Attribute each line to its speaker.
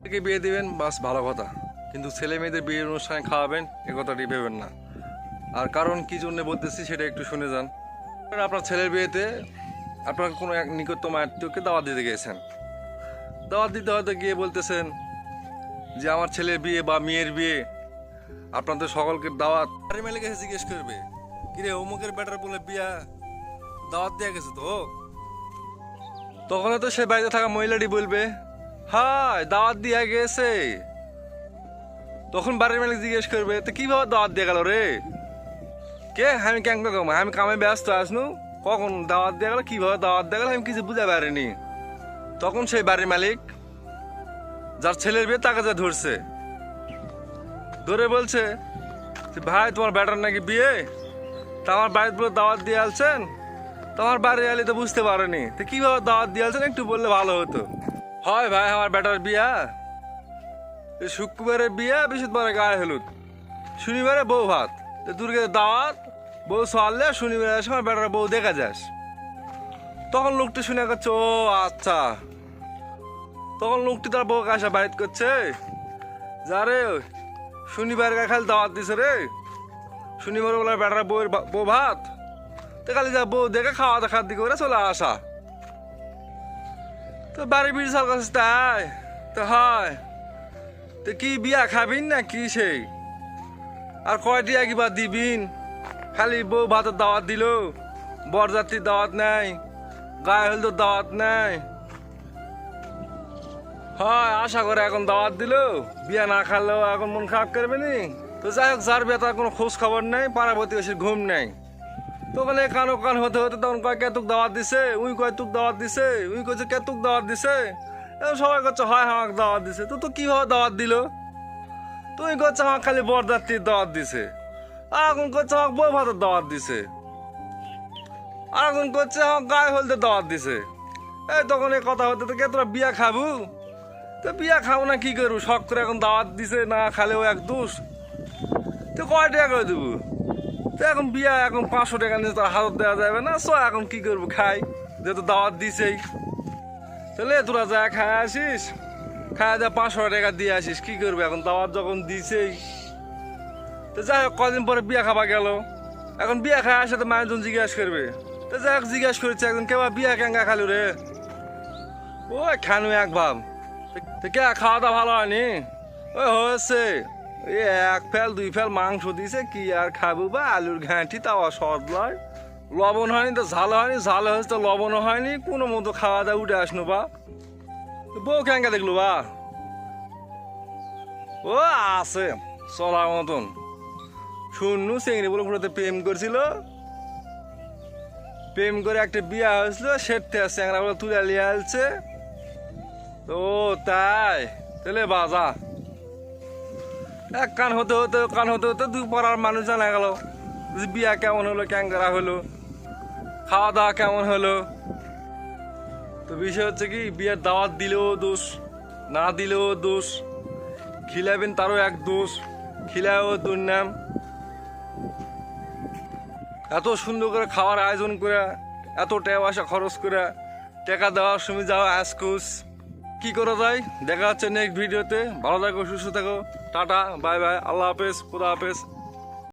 Speaker 1: কে বিয়ে দেবেন, বাস ভালো কথা। কিন্তু ছেলে মেয়েদের বিয়ের অনুষ্ঠানে খাওয়াবেন, এ কথাটি ভেবেন না। আর কারণ কি জন্য বলতেছি সেটা একটু শুনে যান। আপনার ছেলের বিয়েতে আপনার কোনো এক নিকটতম আত্মীয়কে দাওয়াত দিতে গিয়েছেন। দাওয়াত দিতে হয়তো গিয়ে বলতেছেন যে, আমার ছেলের বিয়ে বা মেয়ের বিয়ে আপনাদের সকলকে দাওয়াত বাড়ি মেলে গেছে জিজ্ঞেস করবে কিরে অমুকের ব্যাটার বলে বিয়া দাওয়াত দেওয়া গেছে তো? তখন তো সে বাড়িতে থাকা মহিলাটি বলবে হাই দাওয়াত দিয়া গেছে। তখন বাড়ির মালিক জিজ্ঞেস করবে, তো কীভাবে দাওয়াত দিয়ে গেল রে? কে? আমি কেন কম? আমি কামে ব্যস্ত আসনু কখন দাওয়াত দিয়ে গেল, কীভাবে দাওয়াত দিয়ে গেল, আমি কিছু বুঝতে পারিনি। তখন সেই বাড়ির মালিক যার ছেলের বিয়ে তাকে যা ধরছে। ধরে বলছে ভাই, তোমার ব্যাটার নাকি বিয়ে? তা আমার বাড়িতে দাওয়াত দিয়ে আসছেন তোমার বাড়ি আলি তো বুঝতে পারেনি। তো কীভাবে দাওয়াত দিয়ে আসছেন একটু বললে ভালো হতো। হয় ভাই, আমার বেটার বিয়া। শুক্রবারে বিয়া, বৃহস্পতিবারে গায়ে হলুদ। শনিবারে বউ ভাত। দুর্গে দাওয়াত, বউ সোয়ালে শনিবারে এসে আমার বেটার বউ দেখা যাস। তখন লোকটি শুনে করছে ও আচ্ছা। তখন লোকটি তার বউকে আসা বাইট করছে, যা রে, শনিবার খালি দাওয়াত দিছে রে। শনিবার বেলা বেটার বউয়ের বউ ভাত। তো খালি যা বউ দেখে খাওয়া দেখা দিকে করে চলে আসা। তো বাড়ি বিড়ি সাল কাছে তাই? তো হয়। তো কি বিয়া খাবিন না কি সেই? আর কয়টি একবার দিবিন? খালি বউ ভাতের দাওয়াত দিল, বরযাত্রীর দাওয়াত নাই, গায়ে হলদের দাওয়াত নাই। হয়, আশা করে এখন দাওয়াত দিল, বিয়া না খালেও এখন মন খারাপ করবে নি? তো যাই হোক, যার বিয়ে তার কোনো খোঁজ খবর নেই পাড়া প্রতিবেশীর ঘুম নেই। তখন এই কানো কান হতে হতে তখন কয়, কেতুক দাওয়াত দিছে? উই কয়, তুক দাওয়াত দিছে? উই কইছে, কেতুক দাওয়াত দিছে? সবাই করছে হয় আমাকে দাওয়াত দিছে। তো তো কীভাবে দাওয়াত দিল? তুই করছে আমাকে খালি বরযাত্রীর দাওয়াত দিছে। এখন করছে, আমাকে বউ ভাতের দাওয়াত দিছে। এখন করছে, আমাকে গায়ে হলতে দাওয়াত দিছে। এই তখন এই কথা হতে তো কে, তোরা বিয়া খাবু? তো বিয়া খাব না, কি করব? শখ করে এখন দাওয়াত দিছে, না খালে ও এক দোষ তো কয় টাকা করে দেবো? তো এখন বিয়া এখন পাঁচশো টাকা নিয়ে তো হাতত দেওয়া যাবে না। সো এখন কি করব, খাই। যেহেতু দাওয়াত দিছেই। তাহলে তোরা যা খায় আসিস, খায় যা পাঁচশো টাকা দিয়ে আসিস, কি করবি এখন? দাওয়াত যখন দিছেই। তো যাই হোক, কদিন পরে বিয়া খাবা গেল। এখন বিয়া খায় আসে তো মানুষজন জিজ্ঞাসা করবে। তো যাই হোক, জিজ্ঞাসা করেছে একজন কেবা বিয়া কেঙ্গা খালু রে? ও খানু এক ভাব তো কে, খাওয়া দাওয়া ভালো হয়নি? ওই হয়েছে। এক ফেল, দুই ফেল মাংস দিছে, কি আর খাব বা? আলুর ঘাঁটি, তাও সদ লয়। লবণ হয়নি তো, ঝাল হয়নি, ঝাল হয়েছে তো লবণও হয়নি, কোনো মতো খাওয়া দাওয়া উঠে আসনো বা। বউ কেঙ্গা দেখল বা? ও আছে, চলার মতন। শুননু, চেংড়ি বলে পুরোতে প্রেম করছিল। প্রেম করে একটা বিয়া হয়েছিল, সেটতে চ্যাংরা বলে তুলে নিয়ে আসছে। ও তাই, তাহলে বাজা। এক কান হতে হতে কান হতে হতে দুই মানুষ জানা গেল যে বিয়া কেমন হলো ক্যাঙ্গারা হলো, খাওয়া দাওয়া কেমন হলো। তো বিষয় হচ্ছে কি, বিয়ের দাওয়াত দিলেও দোষ, না দিলেও দোষ, খিলাবেন তারও এক দোষ, খিলাও দুর্নাম এত সুন্দর করে খাওয়ার আয়োজন করে, এত টাকা পয়সা খরচ করে, টাকা দেওয়ার সময় যাওয়া আজকুস কি করা যায়? দেখা যাচ্ছে নেক্সট ভিডিওতে ভালো থাকো, সুস্থ থাকো। টাটা বাই বাই আল্লাহ হাফেজ, খুদা হাফেজ।